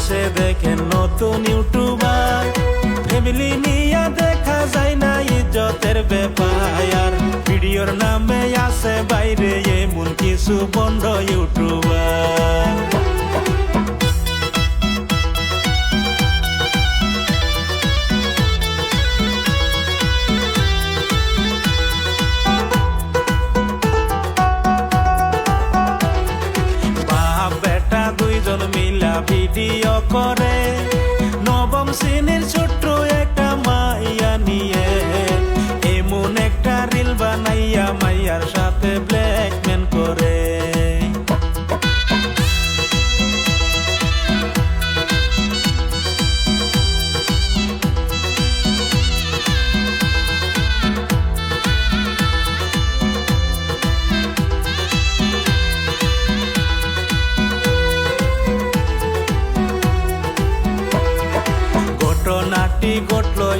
বাংলাদেশে দেখে নতুন ইউটিউবার? ফ্যামিলি নিয়ে দেখা যায় না ইজ্জতের ব্যাপার। ভিডিওর নামে আছে বাইরে এমন কিছু বন্ধ ইউটিউবার। ভিডিও করে। নবম শ্রেণির ছোট্ট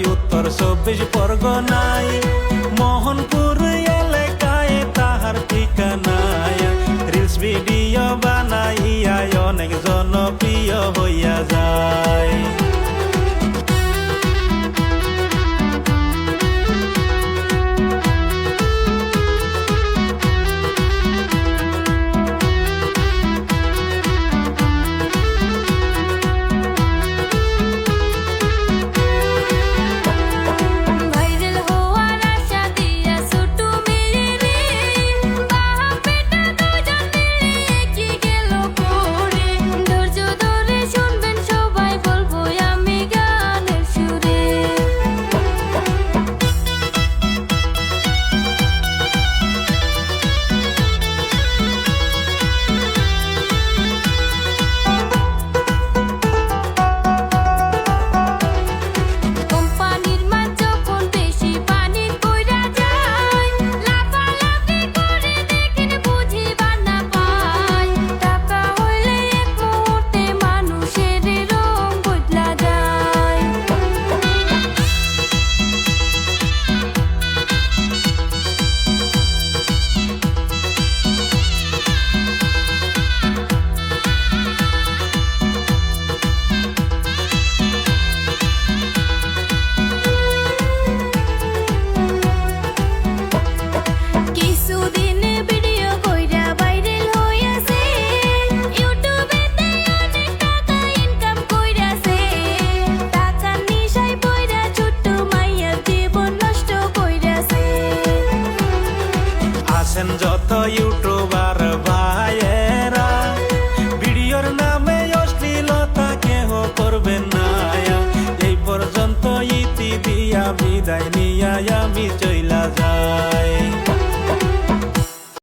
হয় উত্তর চব্বিশ পরগনায়। মোহনপুর এলাকায় তাহার ঠিকানায়। Reels video